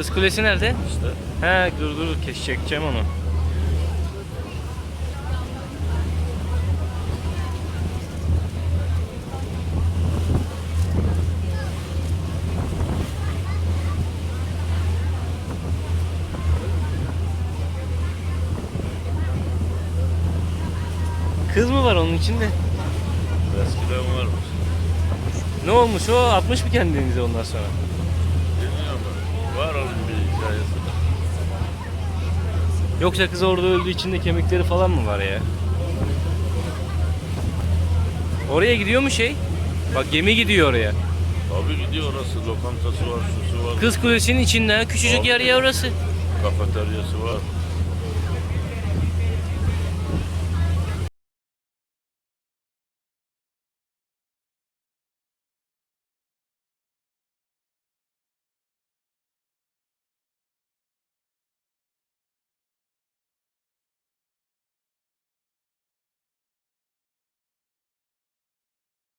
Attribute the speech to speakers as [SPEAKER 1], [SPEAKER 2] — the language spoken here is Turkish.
[SPEAKER 1] Kız Kulesi nerede?
[SPEAKER 2] İşte
[SPEAKER 1] He dur dur kes çekeceğim onu. Kız mı var onun içinde?
[SPEAKER 2] eskiden varmış.
[SPEAKER 1] Ne olmuş o? Atmış mı kendinizi ondan sonra?
[SPEAKER 2] Var onun bir hikayesi de.
[SPEAKER 1] Yoksa kız orada öldüğü içinde kemikleri falan mı var ya? Oraya gidiyor mu şey? Bak gemi gidiyor oraya.
[SPEAKER 2] Abi gidiyor orası. Lokantası var, şusu var.
[SPEAKER 1] Kız Kulesi'nin içinde küçücük yer ya orası.
[SPEAKER 2] Kafeteryası var.